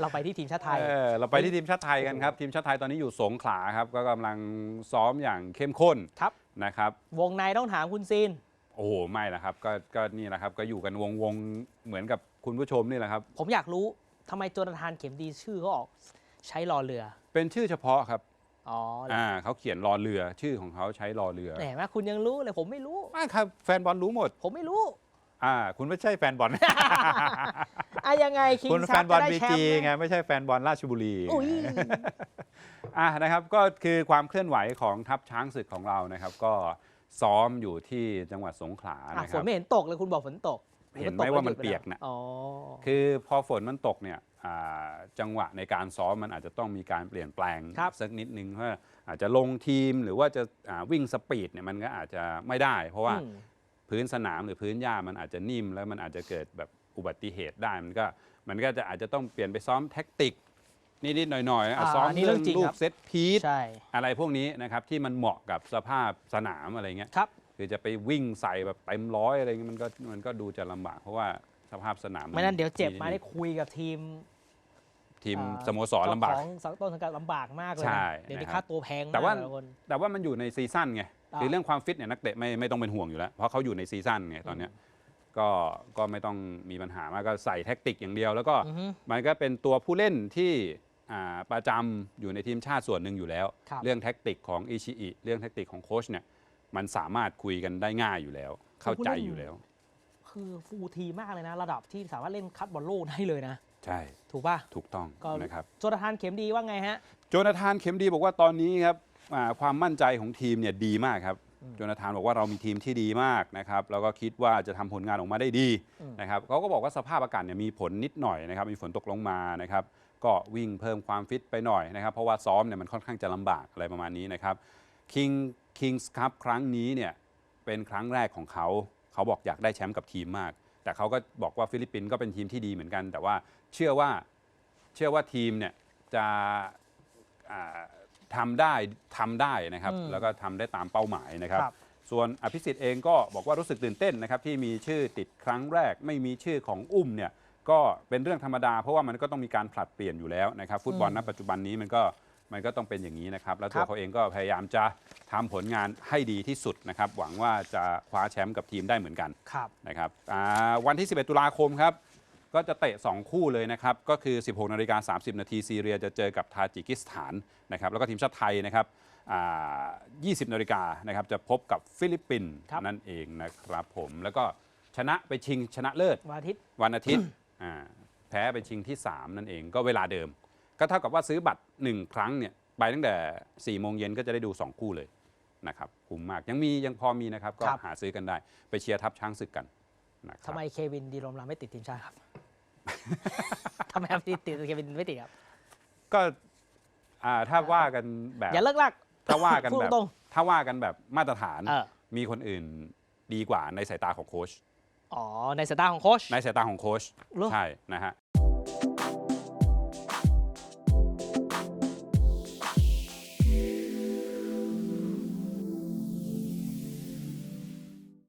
เราไปที่ทีมชาติไทย เออเราไปที่ทีมชาติไทยกันครับ ทีมชาติไทยตอนนี้อยู่สงขลาครับ ก็กำลังซ้อมอย่างเข้มข้นครับ นะครับ วงในต้องถามคุณซีน โอ้โห ไม่ละครับก็ก็นี่แหละครับ ก็อยู่กันวงวงๆเหมือนกับคุณผู้ชมนี่แหละครับ ผมอยากรู้ทำไมโจนาธานเข็มดีชื่อเขาออก ใช้รอเรือ เป็นชื่อเฉพาะครับ อ๋อเหรออ่าเขาเขียนรอเรือ ชื่อของเขาใช้รอเรือแหมคุณยังรู้เลยผมไม่รู้ ไม่ครับ แฟนบอลรู้หมด ผมไม่รู้ อ่าคุณไม่ใช่แฟนบอลอะยังไงคิงคุณส์แฟนบอลจะได้บีแชมจีป์ไงไหมไม่ใช่แฟนบอลราชบุรีอุ้ยอะนะครับก็คือความเคลื่อนไหวของทัพช้างศึกของเรานะครับ ก็ซ้อมอยู่ที่จังหวัดสงขลาอะนะคฝรันบ ไม่เห็นตกเลยคุณบอกฝนตกเห็นไหมตกว่ามันแล้วหดเปียกน่ะอ๋อ คือพอฝนมันตกเนี่ยอ่าจังหวะในการซ้อมมันอาจจะต้องมีการเปลี่ยนแปลงครับ สักนิดนึงเพราะอาจจะลงทีมหรือว่าจะอ่าวิ่งสปีดเนี่ยมันก็อาจจะไม่ได้ เพราะว่าอืม พื้นสนามหรือพื้นหญ้ามันอาจจะนิ่ม แล้วมันอาจจะเกิดแบบอุบัติเหตุได้มันก็มันก็จะอาจจะต้องเปลี่ยนไปซ้อมแท็กติกนิดๆหน่อยๆนะอะอ่าซ้อมอันนี้เรื่องเรื่องจริงลูคกรับเซตพีทใช่อะไรพวกนี้นะครับที่มันเหมาะกับสภาพสนามอะไรเงี้ย ครับ คือจะไปวิ่งใส่แบบเต็มร้อยอะไรเงี้ยมันก็มันก็ดูจะลำบาก เพราะว่าสภาพสนามไม่นั้นเดี๋ยวเจ็บมาได้คุยกับทีมทีมอ่าสโมสรลำบาก เจ้ของสังต้นสังกัดลำบากมากเลยนะใช่เดี๋ยวนี้นะครับค่าตัวแพงมากแต่ว่าละคนแต่ว่ามันอยู่ในซีซั่นไงอ่า คือเรื่องความฟิตเนี่ยนักเตะไม่ไม่ต้องเป็นห่วงอยู่แล้ว เพราะเขาอยู่ในซีซั่นไงตอนเนี้ยก็ก็ไม่ต้องมีปัญหามากก็ใส่แท็กติกอย่างเดียว แล้วก็อือฮึมันก็เป็นตัวผู้เล่นที่อ่าประจำอยู่ในทีมชาติส่วนหนึ่งอยู่แล้ว ครับ เรื่องแท็กติกของอิชิอิเรื่องแท็กติกของโค้ชเนี่ยมันสามารถคุยกันได้ง่ายอยู่แล้ว เข้าใจอยู่แล้ว คือฟูลทีมมากเลยนะ ระดับที่สามารถเล่นคัดบอลโลกได้เลยนะ ใช่ถูกป่ะ ถูกต้องก็ นะครับ โจนาธานเข็มดีว่าไงฮะ โจนาธานเข็มดีบอกว่าตอนนี้ครับ อ่าความมั่นใจของทีมเนี่ยดีมากครับอืมโจนาธานบอกว่าเรามีทีมที่ดีมากนะครับแล้วก็คิดว่าจะทำผลงานออกมาได้ดีอืมนะครับเขาก็บอกว่าสภาพอากาศเนี่ยมีผลนิดหน่อยนะครับมีฝนตกลงมานะครับก็วิ่งเพิ่มความฟิตไปหน่อยนะครับ เพราะว่าซ้อมเนี่ยมันค่อนข้างจะลำบากอะไรประมาณนี้นะครับคิงคิงส์คัพครั้งนี้เนี่ยเป็นครั้งแรกของเขาเขาบอกอยากได้แชมป์กับทีมมาก แต่เขาก็บอกว่าฟิลิปปินส์ก็เป็นทีมที่ดีเหมือนกัน แต่ว่าเชื่อว่าเชื่อว่าทีมเนี่ยจะอ่า ทำได้ทำได้นะครับอืมแล้วก็ทำได้ตามเป้าหมายนะครับ ครับ ส่วนอภิสิทธิ์เองก็บอกว่ารู้สึกตื่นเต้นนะครับที่มีชื่อติดครั้งแรก ไม่มีชื่อของอุ้มเนี่ยก็เป็นเรื่องธรรมดา เพราะว่ามันก็ต้องมีการผลัดเปลี่ยนอยู่แล้วนะครับ ฟุตบอลอืมณปัจจุบันนี้มันก็มันก็ต้องเป็นอย่างนี้นะครับ แล้วตัควรับ เขาเองก็พยายามจะทำผลงานให้ดีที่สุดนะครับ หวังว่าจะคว้าแชมป์กับทีมได้เหมือนกัน ครับ นะครับอ่าวันที่ 11 ตุลาคมครับ ก็จะเตะ 2 คู่เลยนะครับ ก็คือ 16นาฬิกา30 นาทีซีเรียจะเจอกับทาจิกิสถานนะครับ แล้วก็ทีมชาติไทยนะครับอ่า20นาฬิกานะครับจะพบกับฟิลิปปินส์ครับ นั่นเองนะครับผมแล้วก็ชนะไปชิงชนะเลิศ วันอาทิตย์ วันอาทิตย์อ่าแพ้ไปชิงที่ 3 นั่นเองก็เวลาเดิม ก็เท่ากับว่าซื้อบัตร 1 ครั้งเนี่ยไปตั้งแต่4โมงเย็นก็จะได้ดู 2 คู่เลยนะครับคุ้มมากยังมียังพอมีนะครับ ก็ครับ หาซื้อกันได้ไปเชียร์ทัพช้างศึกกันนะคทำรับไมเควินดีโรมลาไม่ติดทีมชาติครับ ทำไมครับติดติดเควินไม่ติดครับ ก็อ่าถ้าว่ากันแบบ อย่าเลิกลาก ถ้าว่ากันพูดแบบ ตรง ถ้าว่ากันแบบมาตรฐาน เออ มีคนอื่นดีกว่าในสายตาของโค้ช อ๋อ ในสายตาของโค้ช ในสายตาของโค้ช เหรอ ใช่ นะฮะ